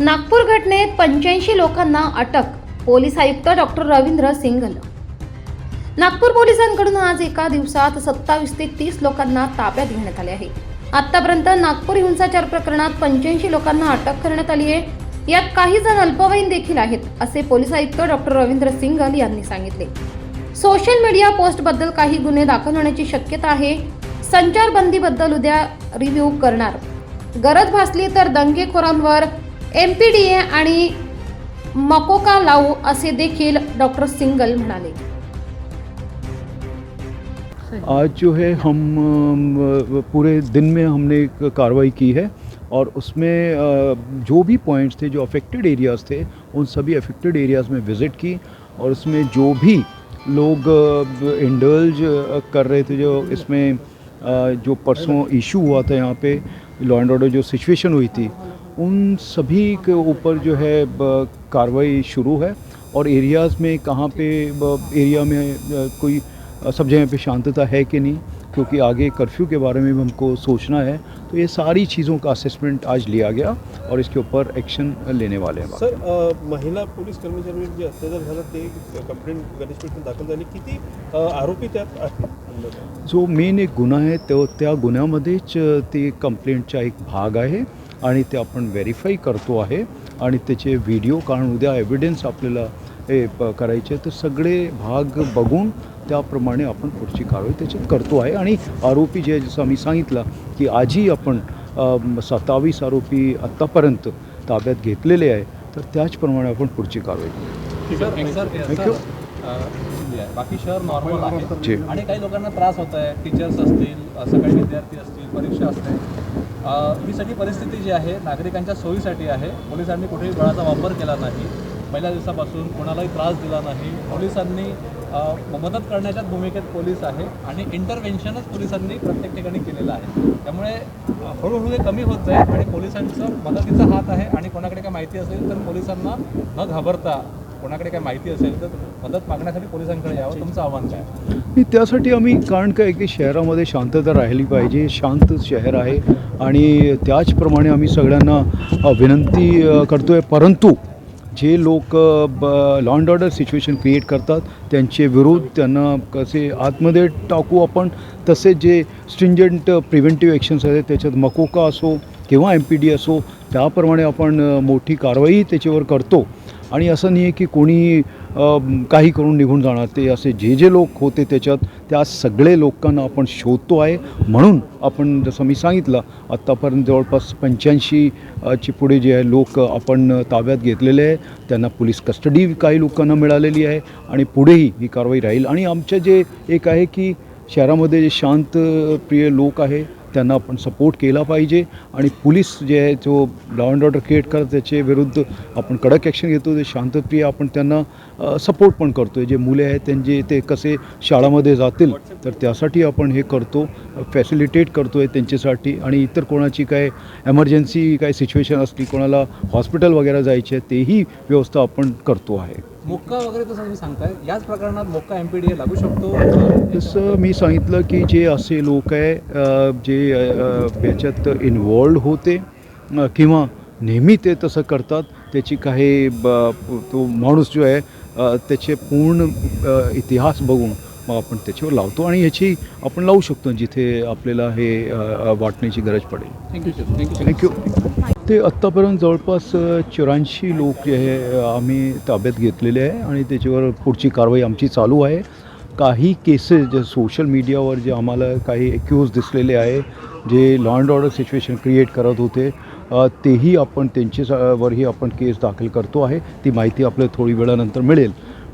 नागपूर घटनेत पंच्याऐंशी लोकांना अटक पोलीस आयुक्त डॉक्टर रवींद्र सिंघल. नागपूर पोलिसांकडून आज एका दिवसात सत्तावीस ते तीस लोकांना ताब्यात घेण्यात आले आहे. आतापर्यंत नागपूर हिंसाचार प्रकरणात पंच्याऐंशी लोकांना अटक करण्यात आली आहे. यात काही जण अल्पवयीन देखील आहेत असे पोलीस आयुक्त डॉक्टर रवींद्र सिंघल यांनी सांगितले. सोशल मीडिया पोस्टबद्दल काही गुन्हे दाखल होण्याची शक्यता आहे. संचारबंदीबद्दल उद्या रिव्ह्यू करणार. गरज भासली तर दंगेखोरांवर एम पी डी ए आणि मकोका लावू असे देखील डॉक्टर सिंगल म्हणाले. आज जो है हम पूरे दिन में हमने एक कार्रवाई की है और उसमें जो भी पॉइंट्स थे जो अफेक्टेड एरियाज़ थे उन सभी अफेक्टेड एरियाज़ में विज़िट की और उसमें जो भी लोग इंडल्ज कर रहे थे जो इसमें जो परसों इशू हुआ था यहाँ पे लॉ एंड ऑर्डर जो सिचुएशन हुई थी उन सभी के ऊपर जो है कार्रवाई शुरू है और एरियाज़ में कहाँ पे एरिया में कोई सब जगह पे शांतता है कि नहीं क्योंकि आगे कर्फ्यू के बारे में भी हमको सोचना है तो ये सारी चीज़ों का असेसमेंट आज लिया गया और इसके ऊपर एक्शन लेने वाले हैं। सर अ, महिला पोलीस कर्मचाऱ्यांवर जे अत्याचार झाला ते कंप्लेंट गणेश पेठून दाखल झाली किती आरोपी त्यात जो मेन एक गुन्हा आहे तो त्या गुन्ह्यामध्येच ते कंप्लेंटचा एक भाग आहे. आणि ते आपण व्हेरीफाय करतो आहे आणि त्याचे व्हिडिओ कारण उद्या एव्हिडन्स आपल्याला हे प- करायचे तर सगळे भाग बघून त्याप्रमाणे आपण पुढची कारवाई त्याच्यात करतो आहे. आणि आरोपी जे जसं आम्ही सांगितलं की आजही आपण सत्तावीस आरोपी आत्तापर्यंत ताब्यात घेतलेले आहे तर त्याचप्रमाणे आपण पुढची कारवाई अ, म्हणजे बाकी शहर नॉर्मल आहे. आणि काही लोकांना त्रास होत आहे. टीचर्स असतील अ, सकाळी विद्यार्थी असतील परीक्षा असते. अ, ही सगळी परिस्थिती जी आहे नागरिकांच्या सोयीसाठी आहे. पोलिसांनी कुठेही बळाचा वापर केला नाही. पहिल्या दिवसापासून कोणालाही त्रास दिला नाही. पोलिसांनी मदत करण्याच्याच भूमिकेत पोलीस आहे आणि इंटरव्हेन्शनच पोलिसांनी प्रत्येक ठिकाणी केलेलं आहे. त्यामुळे हळूहळू हे कमी होत आहे आणि पोलिसांचं मदतीचा हात आहे आणि कोणाकडे काय माहिती असेल तर पोलिसांना न घाबरता कोणाकडे काय माहिती असेल तर मदत मागण्यासाठी पोलिसांकडे यावं. तुमचं आव्हान काय? त्यासाठी आम्ही कारण काय की शहरामध्ये शांतता राहिली पाहिजे शांत शहर आहे. आणि त्याचप्रमाणे आम्ही सगळ्यांना विनंती करतो आहे परंतु जे लोक law and order situation create करतात त्यांचे विरोध त्यांना कसे आतमध्ये टाकू आपण तसेच जे स्ट्रिंजंट प्रिव्हेंटिव्ह ॲक्शन्स आहेत त्याच्यात मकोका असो किंवा एम पी डी असो त्याप्रमाणे आपण मोठी कारवाई त्याच्यावर करतो. आणि असं नाही आहे की कोणी काही करून निघून जाणार. ते असे जे जे लोक होते त्याच्यात त्या सगळे लोकांना आपण शोधतो आहे. म्हणून आपण जसं मी सांगितलं आत्तापर्यंत जवळपास पंच्याऐंशी ची पुढे जे आहे लोक आपण ताब्यात घेतलेले आहे. त्यांना पोलीस कस्टडी काही लोकांना मिळालेली आहे. आणि पुढेही ही कारवाई राहील. आणि आमच्या जे एक आहे की शहरामध्ये जे शांतप्रिय लोक आहे त्यांना आपण सपोर्ट केला पाहिजे. आणि पोलीस जे आहे जो लॉ अँड ऑर्डर क्रिएट करत त्याचे विरुद्ध आपण कडक ॲक्शन घेतो. ते शांतप्रिय आपण त्यांना सपोर्ट पण करतो आहे जे मुले आहेत त्यांचे ते कसे शाळामध्ये जातील तर त्यासाठी आपण हे करतो फॅसिलिटेट करतो आहे त्यांच्यासाठी. आणि इतर कोणाची काय एमर्जन्सी काय सिच्युएशन असली कोणाला हॉस्पिटल वगैरे जायचे आहे, तेही व्यवस्था आपण करतो आहे. मोक्का वगैरे जसं तुम्ही सांगताय याच प्रकरणात मोक्का एम पी डी लागू शकतो? जसं मी सांगितलं की जे असे लोक आहे जे याच्यात इन्वॉल्ड होते किंवा नेहमी ते तसं करतात त्याची काही ब- तो माणूस जो आहे त्याचे पूर्ण इतिहास बघून मग आपण त्याच्यावर लावतो आणि ह्याची आपण लावू शकतो जिथे आपल्याला हे वाटण्याची गरज पडेल. थँक्यू सर थँक्यू थँक्यू ते आत्तापर्यंत जवळपास चौऱ्याऐंशी लोक जे आहे आम्ही ताब्यात घेतलेले आहे आणि त्याच्यावर पुढची कारवाई आमची चालू आहे. काही केसेस जे सोशल मीडियावर जे आम्हाला काही एक्यूज दिसलेले आहे जे law and order situation create करत होते तेही आपण त्यांच्यावरही आपण केस दाखल करतो आहे. ती माहिती आपल्याला थोडी वेळानंतर मिळेल.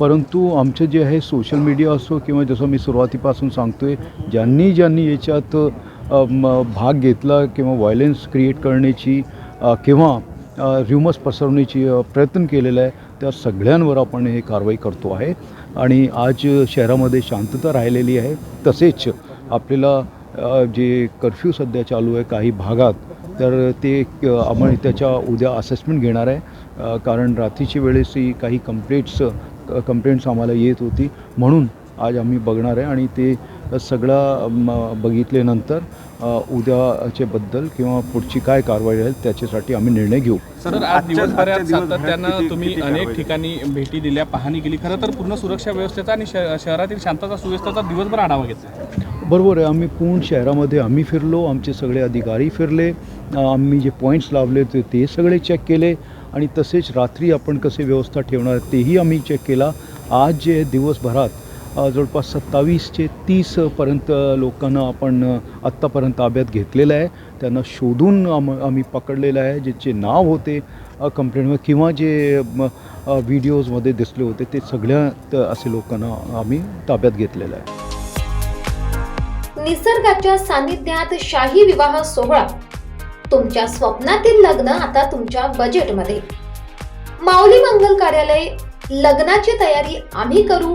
परंतु आमचं जे आहे सोशल मीडिया असो किंवा जसं मी सुरुवातीपासून सांगतो आहे ज्यांनी ज्यांनी याच्यात भाग घेतला किंवा व्हायलेन्स क्रिएट करण्याची किंवा र्युमस पसरवण्याची प्रयत्न केलेला आहे त्या सगळ्यांवर आपण हे कारवाई करतो आहे. आणि आज शहरामध्ये शांतता राहिलेली आहे. तसेच आपल्याला जे कर्फ्यू सध्या चालू आहे काही भागात तर ते आपण आम्ही त्याच्या उद्या असेसमेंट घेणार आहे. कारण रात्रीच्या वेळेसही काही कंप्लेंट्स कंप्लेंट्स आम्हाला येत होती. म्हणून आज आम्ही बघणार आहे आणि ते सगळं म, बघितल्यानंतर अ, उद्याचे बद्दल किंवा पुढची काय कारवाई राहील त्याच्यासाठी आम्ही निर्णय घेऊ. सर आज आजच्या- दिवसभरात सातत्यानं तुम्ही अनेक ठिकाणी भेटी दिल्या पाहणी केली. खरं तर पूर्ण सुरक्षा व्यवस्थेचा आणि श- शहरातील शांतता सुव्यवस्थेचा दिवसभर आढावा घेतला. बरोबर आहे आम्ही पूर्ण शहरामध्ये आम्ही फिरलो आमचे सगळे अधिकारी फिरले आम्ही जे पॉईंट्स लावले होते ते सगळे चेक केले आणि तसेच रात्री आपण कसे व्यवस्था ठेवणार तेही आम्ही चेक केला. आज जे दिवसभरात जवळपास सत्तावीसचे तीसपर्यंत लोकांना आपण आत्तापर्यंत ताब्यात घेतलेलं आहे. त्यांना शोधून आम आम्ही पकडलेलं आहे. ज्याचे नाव होते कंप्लेंटमध्ये किंवा जे व्हिडिओजमध्ये दिसले होते ते सगळ्यात असे लोकांना आम्ही ताब्यात घेतलेलं आहे. निसर्गाच्या सानिध्यात शाही विवाह सोहळा. तुमच्या स्वप्नातील लग्न आता तुमच्या बजेटमध्ये माऊली मंगल कार्यालय लग्नाची तयारी आम्ही करू.